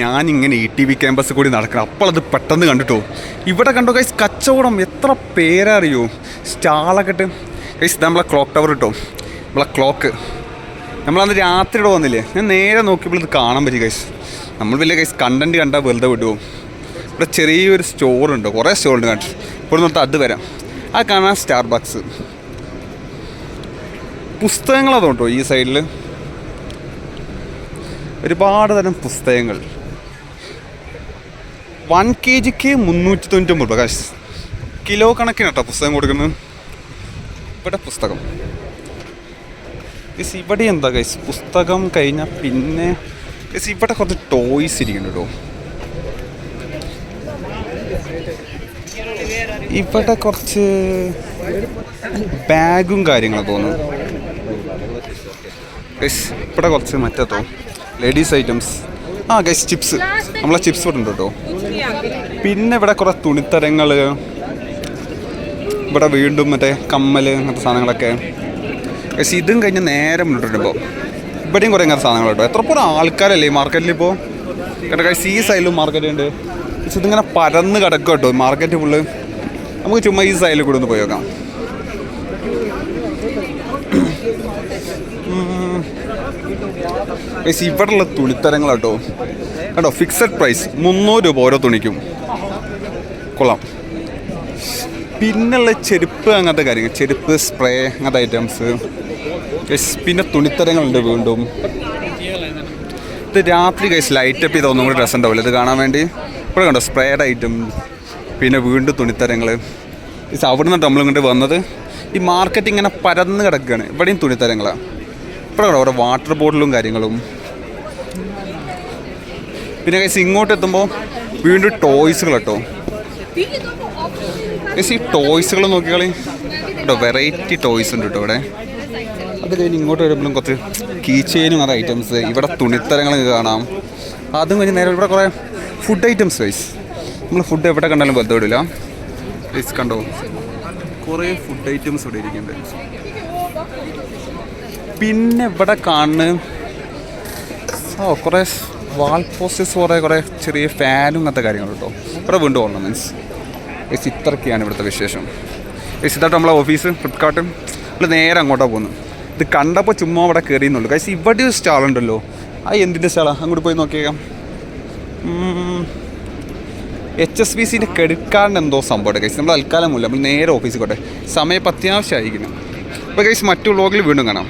ഞാനിങ്ങനെ E T V campus കൂടി നടക്കണം അപ്പോൾ അത് പെട്ടെന്ന് കണ്ടിട്ടോ? ഇവിടെ കണ്ടോ കൈസ് കച്ചവടം എത്ര പേരറിയോ? സ്റ്റാളൊക്കെ കൈസ് നമ്മളെ ക്ലോക്ക് ടവർ കിട്ടോ നമ്മളെ ക്ലോക്ക് നമ്മളന്ന് രാത്രിയുടെ വന്നില്ലേ? ഞാൻ നേരെ നോക്കിയപ്പോൾ ഇത് കാണാൻ പറ്റി കൈസ് നമ്മൾ വലിയ കൈസ് കണ്ടന്റ് കണ്ടാൽ വെറുതെ വിടുമോ ഇവിടെ ചെറിയൊരു സ്റ്റോറുണ്ട് കുറേ സ്റ്റോറുണ്ട് കണ്ടു ഇപ്പോൾ നിന്നിട്ട് അത് വരാം. ആ കാണാൻ സ്റ്റാർ ബാക്സ് പുസ്തകങ്ങളതും ഈ സൈഡിൽ ഒരുപാട് തരം പുസ്തകങ്ങൾ. വൺ കെ ജിക്ക് മുന്നൂറ്റി തൊണ്ണൂറ്റൊമ്പത് രൂപ. കാശ് കിലോ കണക്കിന് കേട്ടോ പുസ്തകം കൊടുക്കുന്നത്. ഇവിടെ പുസ്തകം. ഗസ് ഇവിടെ എന്താ ഗൈസ് പുസ്തകം കഴിഞ്ഞാൽ പിന്നെ ഗസ് ഇവിടെ കുറച്ച് ടോയ്സ് ഇരിക്കുന്നുണ്ട് കേട്ടോ ഇവിടെ കുറച്ച് ബാഗും കാര്യങ്ങളൊക്കെ തോന്നുന്നു. ഗൈസ് ഇവിടെ കുറച്ച് മറ്റേ ലേഡീസ് ഐറ്റംസ് ആ ഗൈസ് ചിപ്സ് നമ്മളെ ചിപ്സ് ഇവിടെ ഉണ്ട് കേട്ടോ പിന്നെ ഇവിടെ കുറേ തുണിത്തരങ്ങൾ. ഇവിടെ വീണ്ടും മറ്റേ കമ്മൽ അങ്ങനത്തെ സാധനങ്ങളൊക്കെ. പക്ഷേ ഇതും കഴിഞ്ഞ് നേരെ മുന്നോട്ട് ഇപ്പോൾ ഇവിടെയും കുറേ ഇങ്ങനത്തെ സാധനങ്ങൾ കേട്ടോ. എത്ര പോലെ ആൾക്കാരല്ലേ ഈ മാർക്കറ്റിൽ ഇപ്പോൾ കേട്ടോ ഗൈസ് ഈ സൈഡിലും മാർക്കറ്റ് ഉണ്ട്. പക്ഷെ ഇതിങ്ങനെ പരന്ന് കിടക്കും കേട്ടോ മാർക്കറ്റ് ഫുള്ള് നമുക്ക് ചുമ്മാ ഈ സൈഡിൽ കൂടെ ഒന്ന് പോയി നോക്കാം. ഇവിടെ ഇവിടെയുള്ള തുണിത്തരങ്ങൾ കേട്ടോ ഫിക്സഡ് പ്രൈസ് മുന്നൂറ് രൂപ ഓരോ തുണിക്കും. കൊള്ളാം. പിന്നുള്ള ചെരുപ്പ് അങ്ങനത്തെ കാര്യങ്ങൾ. ചെരുപ്പ് സ്പ്രേ അങ്ങനത്തെ ഐറ്റംസ് പിന്നെ തുണിത്തരങ്ങളുണ്ട് വീണ്ടും. ഇത് രാത്രി കഴിച്ച് ലൈറ്റ് അപ്പ് ചെയ്ത ഒന്നും കൂടി ഡ്രസ്സ് ഉണ്ടാവില്ല. ഇത് കാണാൻ വേണ്ടി. ഇവിടെ കണ്ടോ സ്പ്രേഡ് ഐറ്റം പിന്നെ വീണ്ടും തുണിത്തരങ്ങൾ ഈസ് അവിടെ നമ്മൾ നമ്മളിങ്ങോട്ട് വന്നത്. ഈ മാർക്കറ്റ് ഇങ്ങനെ പരന്ന് കിടക്കുകയാണ് ഇവിടെയും തുണിത്തരങ്ങളാണ് ഇവിടെ ഓരോ വാട്ടർ ബോട്ടിലും കാര്യങ്ങളും. പിന്നെ കേസ് ഇങ്ങോട്ട് എത്തുമ്പോൾ വീണ്ടും ടോയ്സുകൾ കേട്ടോ കേസ് ഈ ടോയ്സുകൾ നോക്കിയാളി കേട്ടോ വെറൈറ്റി ടോയ്സ് ഉണ്ട് കേട്ടോ ഇവിടെ. അത് കഴിഞ്ഞ് ഇങ്ങോട്ട് വരുമ്പോഴും കുറച്ച് കീ ചെയിനും അത് ഐറ്റംസ് ഇവിടെ തുണിത്തരങ്ങൾ കാണാം. അതും കഴിഞ്ഞ് നേരെ ഇവിടെ കുറേ ഫുഡ് ഐറ്റംസ് വൈസ് നമ്മൾ ഫുഡ് എവിടെ കണ്ടാലും വെറുതെ വിടില്ല വൈസ് കണ്ടോ? കുറേ ഫുഡ് ഐറ്റംസ് ഇവിടെ ഇരിക്കുന്നുണ്ട്. പിന്നെ ഇവിടെ കാണുന്ന ഓ കുറേ വാൾ പോസ്റ്റേഴ്സ് കുറേ കുറേ ചെറിയ ഫാനും അങ്ങനത്തെ കാര്യങ്ങൾ കേട്ടോ വീണ്ടും ഓർണമെന്റ്സ് എസ് ഇത്രയൊക്കെയാണ് ഇവിടുത്തെ വിശേഷം. എസ് ഇതായിട്ട് നമ്മളെ ഓഫീസ് ഫ്ലിപ്കാർട്ട്. നമ്മൾ നേരെ അങ്ങോട്ടാണ് പോകുന്നത് ഇത് കണ്ടപ്പോൾ ചുമ്മാ അവിടെ കയറിയെന്നുള്ളൂ കാശ് ഇവിടെ ഒരു സ്റ്റാളുണ്ടല്ലോ ആ എന്തിന്റെ സ്റ്റാളാണ് അങ്ങോട്ട് പോയി നോക്കിയേക്കാം. എച്ച് എസ് ബി സിന്റെ ക്രെഡിറ്റ് കാർഡിന് എന്തോ സംഭവം കഴിച്ച് നമ്മൾ തൽക്കാലം മൂലം നമ്മൾ നേരെ ഓഫീസിൽ കോട്ടെ സമയം ഇപ്പം അത്യാവശ്യമായിരിക്കുന്നു. അപ്പോൾ കഴിച്ച് മറ്റു വ്ളോഗിൽ വീണ്ടും കാണാം.